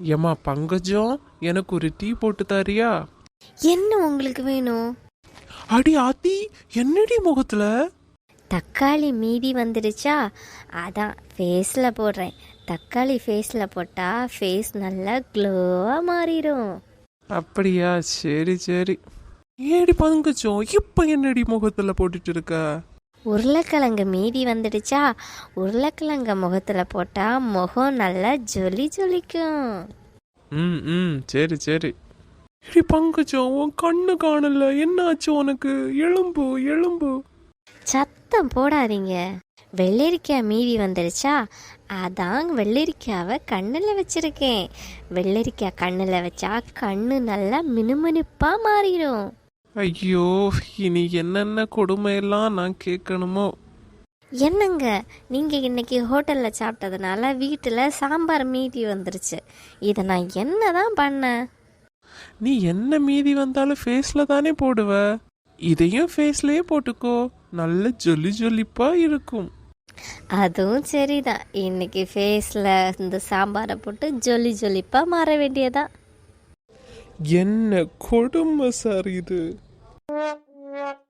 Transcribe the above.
ஏம்மா பங்கஜம் எனக்கு ஒரு டீ போட்டு தாரியா? என்ன உங்களுக்கு வேணும்? அடி ஆத்தி என்னடி முகத்துல? தக்காளி மீதி வந்துடுச்சா? அதான் ஃபேஸில் போடுறேன். தக்காளி ஃபேஸில் போட்டால் ஃபேஸ் நல்லா க்ளோவாக மாறிடும் அப்படியா? சரி சரி. ஏடி பங்கஜம் இப்ப என்னடி முகத்துல போட்டுட்டு இருக்க? உருளைக்கிழங்கு மீதி வந்துடுச்சா? உருளைக்கிழங்க முகத்தில் போட்டால் முகம் நல்லா ஜொலி ஜொலிக்கும். ம் ம் சரி சரி. ஏடி பங்கஜம் உன் கண்ணு காணல. என்னாச்சு உனக்கு? எலும்பு எலும்பு. சத்தம் போடாதீங்க. வெள்ளரிக்காய் மீதி வந்துடுச்சா? அதான் வெள்ளரிக்காவை கண்ணில் வச்சிருக்கேன். வெள்ளரிக்காய் கண்ணில் வச்சா கண்ணு நல்லா மினுமினுப்பாக மாறிடும். ஐயோ இனி என்னென்ன கொடுமையெல்லாம் நான் கேட்கணுமோ? என்னங்க நீங்கள் இன்னைக்கு ஹோட்டலில் சாப்பிட்டதுனால வீட்டில் சாம்பார் மீதி வந்துருச்சு. இதை நான் என்ன தான் பண்ணேன் நீ என்ன மீதி வந்தாலும் ஃபேஸ்ல தானே போடுவ. இதையும் ஃபேஸ்லயே போட்டுக்கோ. நல்ல ஜொலி ஜொலிப்பா இருக்கும். அதுவும் சரிதான். இன்னைக்கு ஃபேஸில் இந்த சாம்பாரை போட்டு ஜொலி ஜொலிப்பாக மாற வேண்டியதா என்ன கொடுமை சார் இது? Thank you.